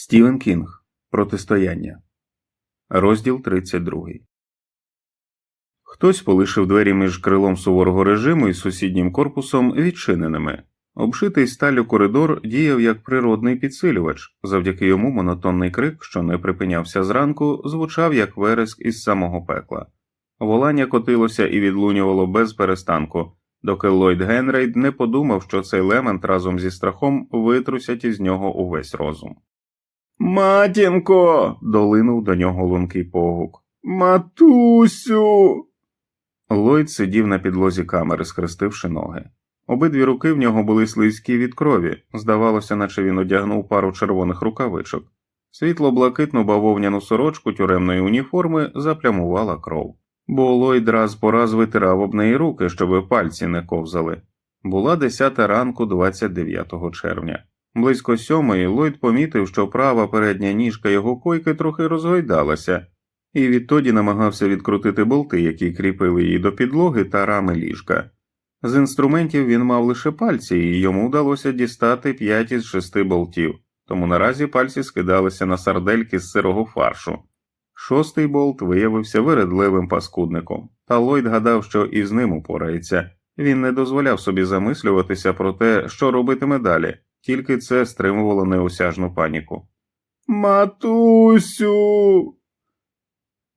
Стівен Кінг. Протистояння. Розділ 32. Хтось полишив двері між крилом суворого режиму і сусіднім корпусом відчиненими. Обшитий сталю коридор діяв як природний підсилювач, завдяки йому монотонний крик, що не припинявся зранку, звучав як вереск із самого пекла. Волання котилося і відлунювало без перестанку, доки Ллойд Генрейд не подумав, що цей лемент разом зі страхом витрусять із нього увесь розум. Матінко. долинув до нього лункий погук. Матусю. Ллойд сидів на підлозі камери, схрестивши ноги. Обидві руки в нього були слизькі від крові, здавалося, наче він одягнув пару червоних рукавичок. Світло блакитну бавовняну сорочку тюремної уніформи заплямувала кров, бо Ллойд раз по раз витирав об неї руки, щоби пальці не ковзали. Була десята ранку 29 червня. Близько сьомої Ллойд помітив, що права передня ніжка його койки трохи розгойдалася, і відтоді намагався відкрутити болти, які кріпили її до підлоги та рами ліжка. З інструментів він мав лише пальці, і йому вдалося дістати п'ять із шести болтів, тому наразі пальці скидалися на сардельки з сирого фаршу. Шостий болт виявився вередливим паскудником, та Ллойд гадав, що і з ним упорається. Він не дозволяв собі замислюватися про те, що робитиме далі, тільки це стримувало неосяжну паніку. Матусю.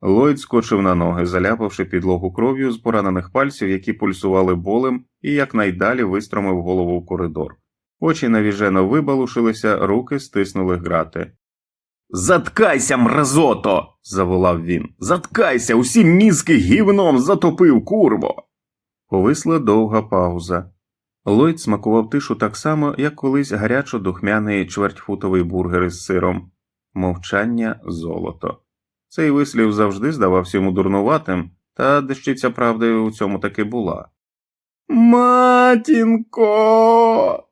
Ллойд скочив на ноги, заляпавши підлогу кров'ю з поранених пальців, які пульсували болем, і якнайдалі вистромив голову в коридор. Очі навіжено вибалушилися, руки стиснули грати. Заткайся, мразото. заволав він. Заткайся, усі мізки гівном затопив, курво. Повисла довга пауза. Ллойд смакував тишу так само, як колись гарячо духмяний чвертьфутовий бургер із сиром. Мовчання золото. Цей вислів завжди здавався йому дурнуватим, та дещиця правди у цьому таки була. Матінко.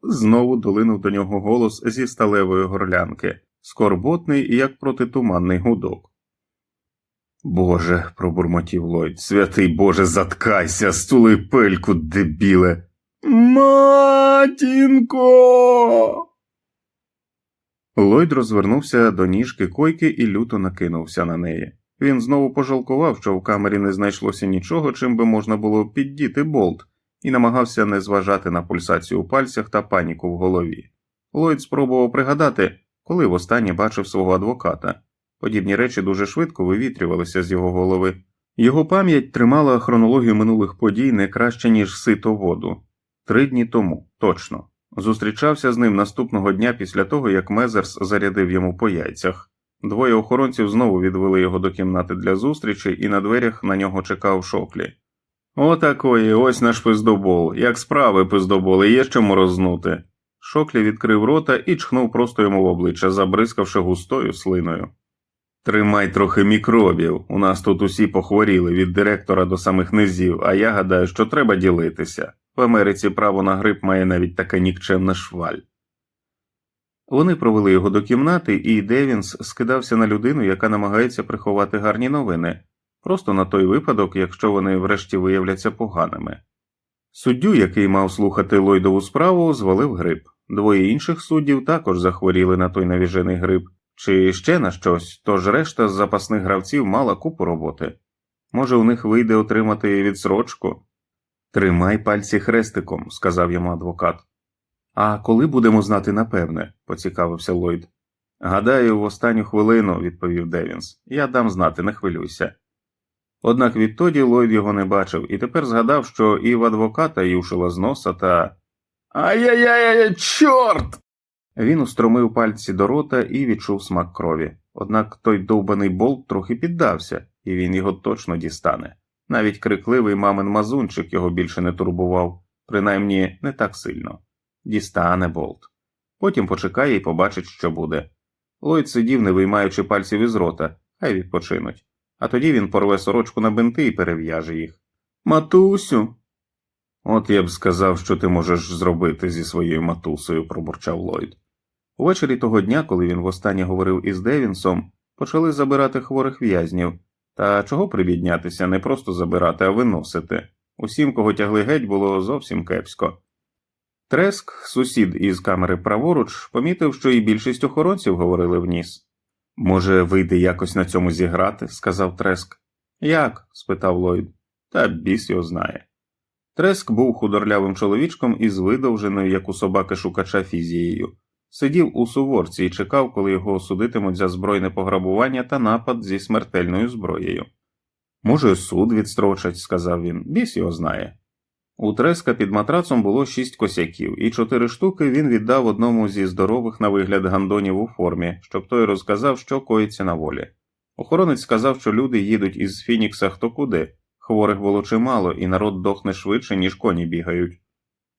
знову долинув до нього голос зі сталевої горлянки, скорботний, як протитуманний гудок. Боже, пробурмотів Ллойд, святий Боже, заткайся, стули пельку, дебіле. Матінко. Ллойд розвернувся до ніжки койки і люто накинувся на неї. Він знову пожалкував, що в камері не знайшлося нічого, чим би можна було піддіти болт, і намагався не зважати на пульсацію у пальцях та паніку в голові. Ллойд спробував пригадати, коли востаннє бачив свого адвоката. Подібні речі дуже швидко вивітрювалися з його голови. Його пам'ять тримала хронологію минулих подій не краще, ніж сито воду. Три дні тому, точно. Зустрічався з ним наступного дня після того, як Мезерс зарядив йому по яйцях. Двоє охоронців знову відвели його до кімнати для зустрічі, і на дверях на нього чекав шоклі. Отакої, ось наш пиздобол. Як справи пиздоболи, є чому рознути. Шоклі відкрив рота і чхнув просто йому в обличчя, забризкавши густою слиною. Тримай трохи мікробів. У нас тут усі похворіли від директора до самих низів, а я гадаю, що треба ділитися. В Америці право на грип має навіть така нікчемна шваль. Вони провели його до кімнати, і Девінс скидався на людину, яка намагається приховати гарні новини, просто на той випадок, якщо вони врешті виявляться поганими. Суддю, який мав слухати Ллойдову справу, звалив грип. Двоє інших суддів також захворіли на той навіжений грип, чи ще на щось, тож решта з запасних гравців мала купу роботи. Може, у них вийде отримати відсрочку? Тримай пальці хрестиком, сказав йому адвокат. А коли будемо знати напевне, поцікавився Ллойд. Гадаю, в останню хвилину, відповів Девінс. Я дам знати, не хвилюйся. Однак відтоді Ллойд його не бачив і тепер згадав, що і в адвоката юшила з носа та. Ай-яй-яй, чорт! Він устромив пальці до рота і відчув смак крові. Однак той довбаний болт трохи піддався, і він його точно дістане. Навіть крикливий мамин мазунчик його більше не турбував, принаймні не так сильно. Дістане болт. Потім почекає і побачить, що буде. Ллойд сидів, не виймаючи пальців із рота, хай відпочинуть. А тоді він порве сорочку на бинти і перев'яже їх. Матусю. От я б сказав, що ти можеш зробити зі своєю матусею, пробурчав Ллойд. Увечері того дня, коли він востаннє говорив із Девінсом, почали забирати хворих в'язнів. Та чого прибіднятися, не просто забирати, а виносити. Усім, кого тягли геть, було зовсім кепсько. Треск, сусід із камери праворуч, помітив, що і більшість охоронців говорили в ніс. Може, вийде якось на цьому зіграти, сказав Треск. Як? спитав Ллойд. Та біс його знає. Треск був худорлявим чоловічком із видовженою, як у собаки шукача фізією. Сидів у суворці і чекав, коли його осудитимуть за збройне пограбування та напад зі смертельною зброєю. Може, суд відстрочать, сказав він, біс його знає. У Треска під матрацом було шість косяків, і чотири штуки він віддав одному зі здорових на вигляд гандонів у формі, щоб той розказав, що коїться на волі. Охоронець сказав, що люди їдуть із Фінікса хто куди, хворих було чимало, і народ дохне швидше, ніж коні бігають.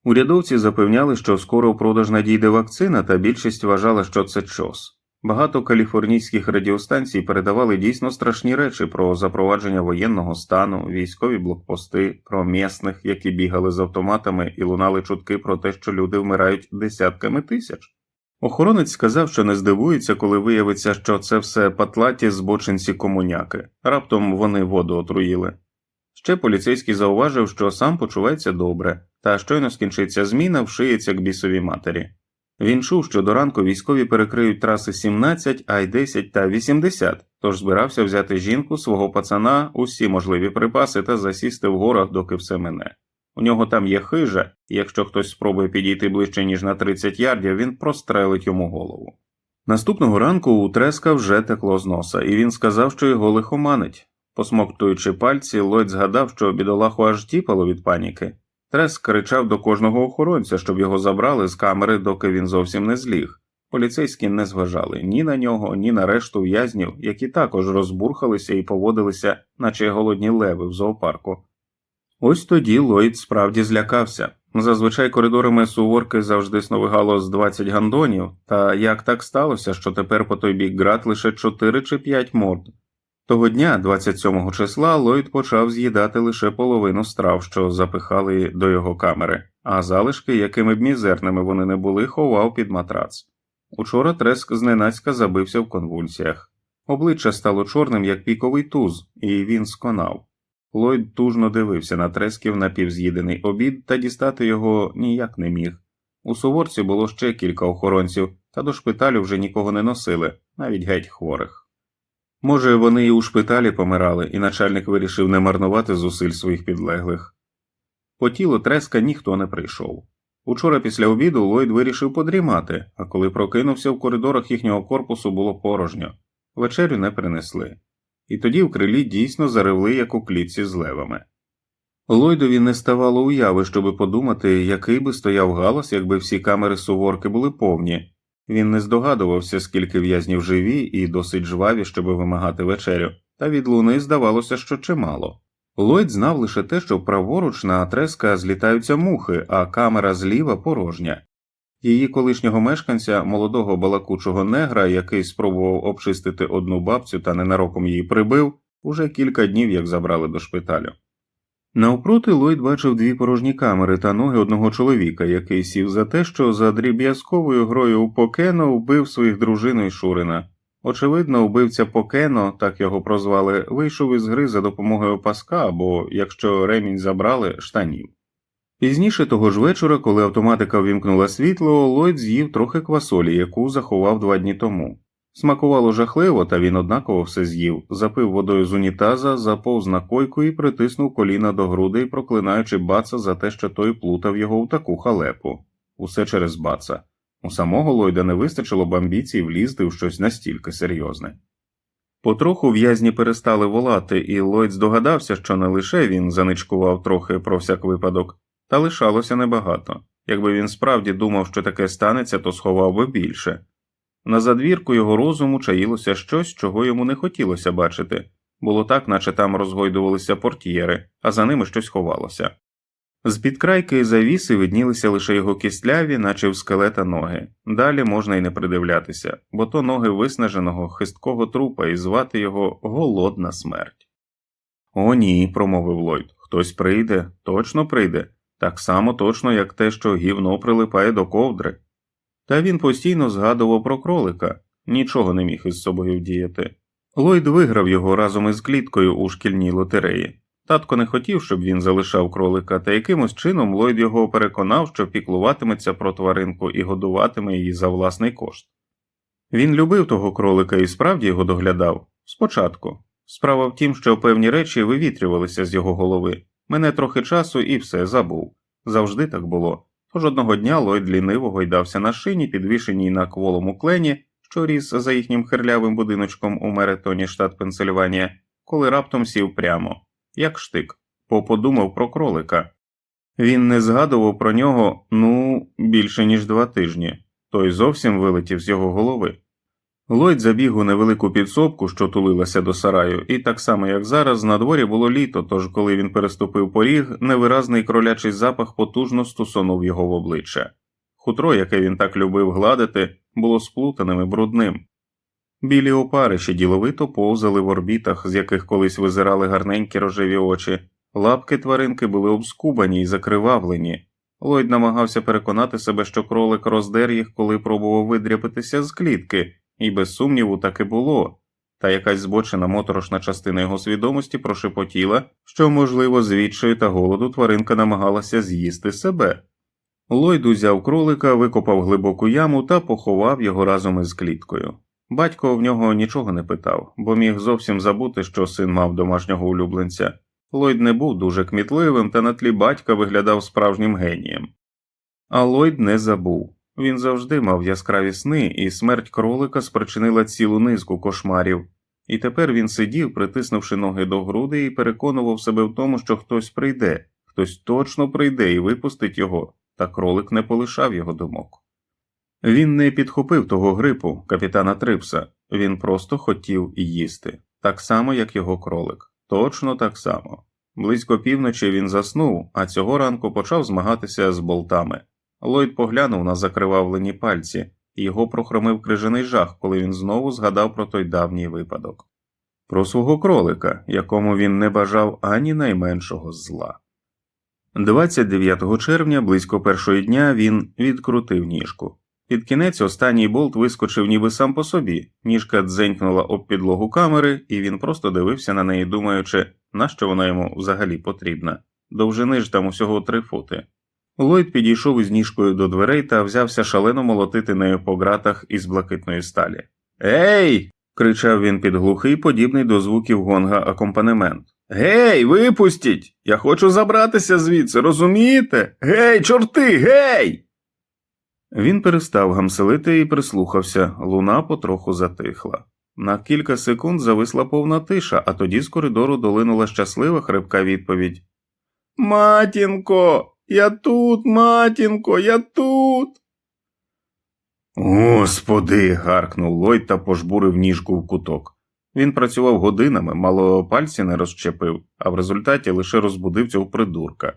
Урядовці запевняли, що скоро в продаж надійде вакцина, та більшість вважала, що це чос. Багато каліфорнійських радіостанцій передавали дійсно страшні речі про запровадження воєнного стану, військові блокпости, про місних, які бігали з автоматами і лунали чутки про те, що люди вмирають десятками тисяч. Охоронець сказав, що не здивується, коли виявиться, що це все патлаті збочинці комуняки. Раптом вони воду отруїли. Ще поліцейський зауважив, що сам почувається добре, та щойно скінчиться зміна, вшиється к бісовій матері. Він чув, що до ранку військові перекриють траси 17, Ай-10 та 80, тож збирався взяти жінку, свого пацана, усі можливі припаси та засісти в горах, доки все мине. У нього там є хижа, і якщо хтось спробує підійти ближче, ніж на 30 ярдів, він прострелить йому голову. Наступного ранку у Треска вже текло з носа, і він сказав, що його лихоманить. Посмоктуючи пальці, Ллойд згадав, що бідолаху аж тіпало від паніки. Треск кричав до кожного охоронця, щоб його забрали з камери, доки він зовсім не зліг. Поліцейські не зважали ні на нього, ні на решту в'язнів, які також розбурхалися і поводилися, наче голодні леви в зоопарку. Ось тоді Ллойд справді злякався. Зазвичай коридорами суворки завжди сновигало з 20 гандонів, та як так сталося, що тепер по той бік град лише 4 чи 5 морд. Того дня, 27 числа, Ллойд почав з'їдати лише половину страв, що запихали до його камери, а залишки, якими б мізерними вони не були, ховав під матрац. Учора Треск зненацька забився в конвульсіях. Обличчя стало чорним, як піковий туз, і він сконав. Ллойд тужно дивився на Тресків напівз'їдений обід та дістати його ніяк не міг. У суворці було ще кілька охоронців, та до шпиталю вже нікого не носили, навіть геть хворих. Може, вони і у шпиталі помирали, і начальник вирішив не марнувати зусиль своїх підлеглих. По тілу треска ніхто не прийшов. Учора після обіду Ллойд вирішив подрімати, а коли прокинувся в коридорах їхнього корпусу було порожньо, вечерю не принесли. І тоді в крилі дійсно заревли, як у клітці з левами. Ллойдові не ставало уяви, щоби подумати, який би стояв галас, якби всі камери суворки були повні, він не здогадувався, скільки в'язнів живі і досить жваві, щоб вимагати вечерю, та від луни здавалося, що чимало. Ллойд знав лише те, що праворуч на треска злітаються мухи, а камера зліва порожня. Її колишнього мешканця, молодого балакучого негра, який спробував обчистити одну бабцю та ненароком її прибив, уже кілька днів як забрали до шпиталю. Навпроти Ллойд бачив дві порожні камери та ноги одного чоловіка, який сів за те, що за дріб'язковою грою у Покено вбив своїх дружину і Шурина. Очевидно, вбивця Покено, так його прозвали, вийшов із гри за допомогою паска або, якщо ремінь забрали, штанів. Пізніше того ж вечора, коли автоматика ввімкнула світло, Ллойд з'їв трохи квасолі, яку заховав два дні тому. Смакувало жахливо, та він однаково все з'їв, запив водою з унітаза, заповз на койку і притиснув коліна до грудей, проклинаючи баца за те, що той плутав його в таку халепу. Усе через баца. У самого Лойда не вистачило б амбіцій влізти в щось настільки серйозне. Потроху в'язні перестали волати, і Лойд здогадався, що не лише він заничкував трохи про всяк випадок, та лишалося небагато. Якби він справді думав, що таке станеться, то сховав би більше. На задвірку його розуму чаїлося щось, чого йому не хотілося бачити. Було так, наче там розгойдувалися портьєри, а за ними щось ховалося. З під крайки завіси виднілися лише його кістляві, наче в скелета ноги. Далі можна й не придивлятися, бо то ноги виснаженого хисткого трупа і звати його голодна смерть. О, ні, промовив Ллойд. Хтось прийде, точно прийде, так само точно, як те, що гівно прилипає до ковдри. Та він постійно згадував про кролика, нічого не міг із собою вдіяти. Ллойд виграв його разом із кліткою у шкільній лотереї. Татко не хотів, щоб він залишав кролика, та якимось чином Ллойд його переконав, що піклуватиметься про тваринку і годуватиме її за власний кошт. Він любив того кролика і справді його доглядав спочатку. Справа в тім, що певні речі вивітрювалися з його голови. Мене трохи часу і все забув. Завжди так було. Тож одного дня Ллойд ліниво гойдався на шині, підвішеній на кволому клені, що ріс за їхнім хирлявим будиночком у Меретоні, штат Пенсильванія, коли раптом сів прямо, як штик, поподумав про кролика. Він не згадував про нього, ну, більше ніж два тижні, той зовсім вилетів з його голови. Ллойд забіг у невелику підсобку, що тулилася до сараю, і так само, як зараз, на дворі було літо, тож коли він переступив поріг, невиразний кролячий запах потужно стусонув його в обличчя. Хутро, яке він так любив гладити, було сплутаним і брудним. Білі опариші діловито повзали в орбітах, з яких колись визирали гарненькі рожеві очі, лапки тваринки були обскубані і закривавлені. Ллойд намагався переконати себе, що кролик роздер їх, коли пробував видряпитися з клітки, і без сумніву так і було. Та якась збочена моторошна частина його свідомості прошепотіла, що, можливо, з відчаю та голоду тваринка намагалася з'їсти себе. Ллойд узяв кролика, викопав глибоку яму та поховав його разом із кліткою. Батько в нього нічого не питав, бо міг зовсім забути, що син мав домашнього улюбленця. Ллойд не був дуже кмітливим та на тлі батька виглядав справжнім генієм. А Ллойд не забув. Він завжди мав яскраві сни, і смерть кролика спричинила цілу низку кошмарів. І тепер він сидів, притиснувши ноги до груди, і переконував себе в тому, що хтось прийде, хтось точно прийде і випустить його, та кролик не полишав його думок. Він не підхопив того грипу, капітана Трипса, він просто хотів їсти, так само, як його кролик, точно так само. Близько півночі він заснув, а цього ранку почав змагатися з болтами. Ллойд поглянув на закривавлені пальці, і його прохромив крижаний жах, коли він знову згадав про той давній випадок. Про свого кролика, якому він не бажав ані найменшого зла. 29 червня, близько першої дня, він відкрутив ніжку. Під кінець останній болт вискочив ніби сам по собі, ніжка дзенькнула об підлогу камери, і він просто дивився на неї, думаючи, нащо вона йому взагалі потрібна. Довжини ж там усього три фути. Ллойд підійшов із ніжкою до дверей та взявся шалено молотити нею по ґратах із блакитної сталі. Ей. кричав він під глухий, подібний до звуків гонга акомпанемент. Гей, випустіть! Я хочу забратися звідси, розумієте? Гей, чорти, гей! Він перестав гамселити і прислухався, луна потроху затихла. На кілька секунд зависла повна тиша, а тоді з коридору долинула щаслива хрипка відповідь Матінко, я тут, матінко, я тут. Господи. гаркнув Ллойд та пожбурив ніжку в куток. Він працював годинами, мало пальці не розчепив, а в результаті лише розбудив цього придурка.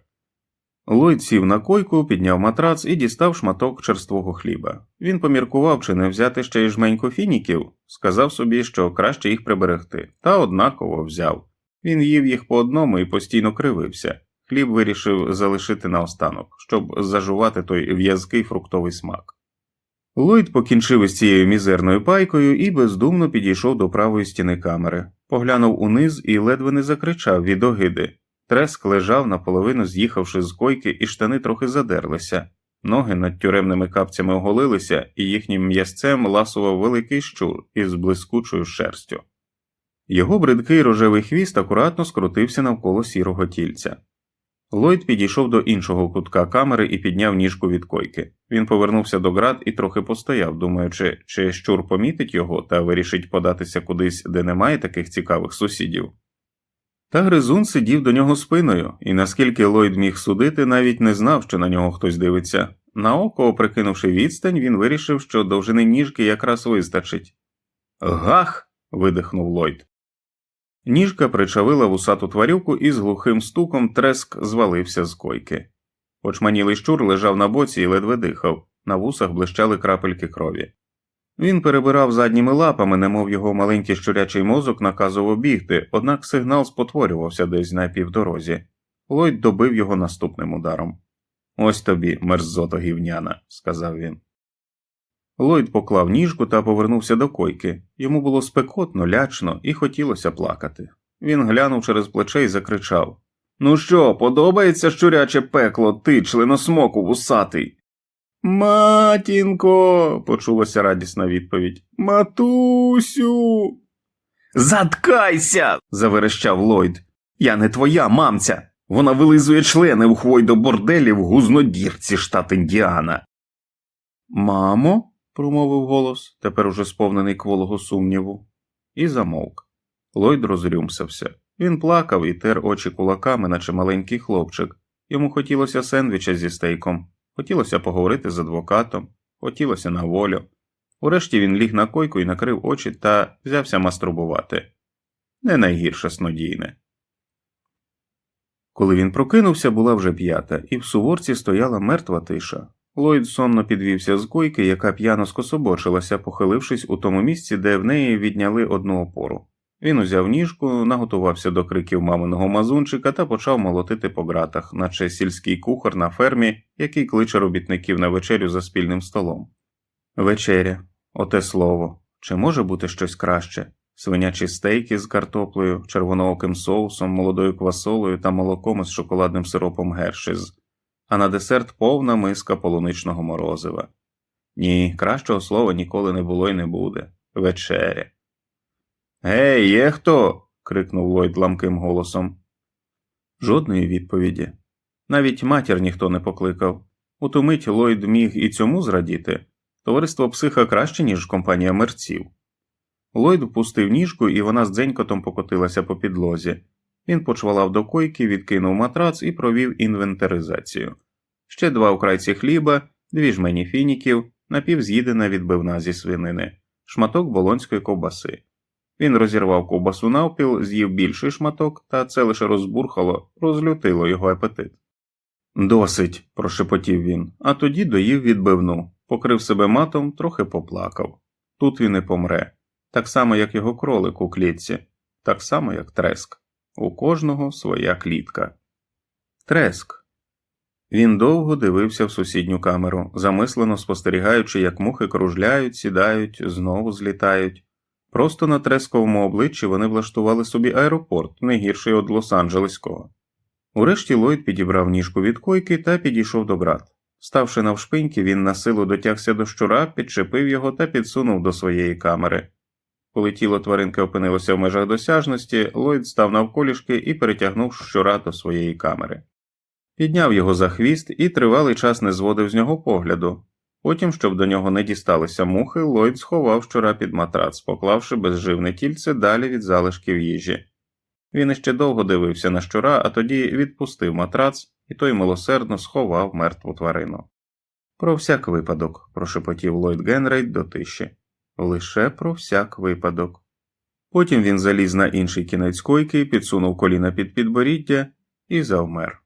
Ллойд сів на койку, підняв матрац і дістав шматок черствого хліба. Він поміркував, чи не взяти ще й жменьку фініків, сказав собі, що краще їх приберегти, та однаково взяв. Він їв їх по одному і постійно кривився. Хліб вирішив залишити наостанок, щоб зажувати той в'язкий фруктовий смак. Ллойд покінчив із цією мізерною пайкою і бездумно підійшов до правої стіни камери, поглянув униз і ледве не закричав від огиди. Треск лежав наполовину з'їхавши з койки, і штани трохи задерлися. Ноги над тюремними капцями оголилися, і їхнім м'язцем ласував великий щур із блискучою шерстю. Його бридкий рожевий хвіст акуратно скрутився навколо сірого тільця. Ллойд підійшов до іншого кутка камери і підняв ніжку від койки. Він повернувся до град і трохи постояв, думаючи, чи щур помітить його та вирішить податися кудись, де немає таких цікавих сусідів. Та гризун сидів до нього спиною, і наскільки Ллойд міг судити, навіть не знав, що на нього хтось дивиться. На око, прикинувши відстань, він вирішив, що довжини ніжки якраз вистачить. Гах. видихнув Ллойд. Ніжка причавила вусату тварюку і з глухим стуком треск звалився з койки. Очманілий щур лежав на боці і ледве дихав, на вусах блищали крапельки крові. Він перебирав задніми лапами, немов його маленький щурячий мозок наказував бігти, однак сигнал спотворювався десь на півдорозі. Ллойд добив його наступним ударом. Ось тобі, мерзота гівняна, сказав він. Ллойд поклав ніжку та повернувся до койки. Йому було спекотно, лячно і хотілося плакати. Він глянув через плече і закричав Ну що, подобається щуряче пекло, ти, членосмоку вусатий? Матінко, почулася радісна відповідь. Матусю. Заткайся. заверещав Ллойд. Я не твоя мамця. Вона вилизує члени у хвойдо-борделі в гузнодірці, штат Індіана. Мамо, промовив голос, тепер уже сповнений кволого сумніву, і замовк. Ллойд розрюмсався. Він плакав і тер очі кулаками, наче маленький хлопчик. Йому хотілося сендвіча зі стейком, хотілося поговорити з адвокатом, хотілося на волю. Урешті він ліг на койку і накрив очі та взявся мастурбувати. Не найгірше снодійне. Коли він прокинувся, була вже п'ята, і в суворці стояла мертва тиша. Ллойд сонно підвівся з койки, яка п'яно скособочилася, похилившись у тому місці, де в неї відняли одну опору. Він узяв ніжку, наготувався до криків маминого мазунчика та почав молотити по ґратах, наче сільський кухар на фермі, який кличе робітників на вечерю за спільним столом. Вечеря, оте слово. Чи може бути щось краще? Свинячі стейки з картоплею, червонооким соусом, молодою квасолою та молоком із шоколадним сиропом Гершиз, а на десерт повна миска полуничного морозива. Ні, кращого слова ніколи не було і не буде. Вечеря. Гей, є хто? крикнув Ллойд ламким голосом. Жодної відповіді. Навіть матір ніхто не покликав. У ту мить Ллойд міг і цьому зрадіти. Товариство психа краще, ніж компанія мерців. Ллойд впустив ніжку, і вона з дзенькотом покотилася по підлозі. Він почвалав до койки, відкинув матрац і провів інвентаризацію. Ще два окрайці хліба, дві жмені фініків, напівз'їдена відбивна зі свинини, шматок болонської ковбаси. Він розірвав ковбасу навпіл, з'їв більший шматок, та це лише розбурхало, розлютило його апетит. Досить, прошепотів він, а тоді доїв відбивну, покрив себе матом, трохи поплакав. Тут він і помре, так само, як його кролик у клітці, так само, як треск. У кожного своя клітка. Треск. Він довго дивився в сусідню камеру, замислено спостерігаючи, як мухи кружляють, сідають, знову злітають. Просто на тресковому обличчі вони влаштували собі аеропорт, не гірший від Лос-Анджелеського. Урешті Ллойд підібрав ніжку від койки та підійшов до брат. Ставши навшпиньки, він на силу дотягся до щура, підчепив його та підсунув до своєї камери. Коли тіло тваринки опинилося в межах досяжності, Ллойд став навколішки і перетягнув щура до своєї камери. Підняв його за хвіст і тривалий час не зводив з нього погляду. Потім, щоб до нього не дісталися мухи, Ллойд сховав щура під матрац, поклавши безживне тільце далі від залишків їжі. Він іще довго дивився на щура, а тоді відпустив матрац, і той милосердно сховав мертву тварину. Про всяк випадок, прошепотів Ллойд Генрейд до тиші. Лише про всяк випадок. Потім він заліз на інший кінець койки, підсунув коліна під підборіддя і завмер.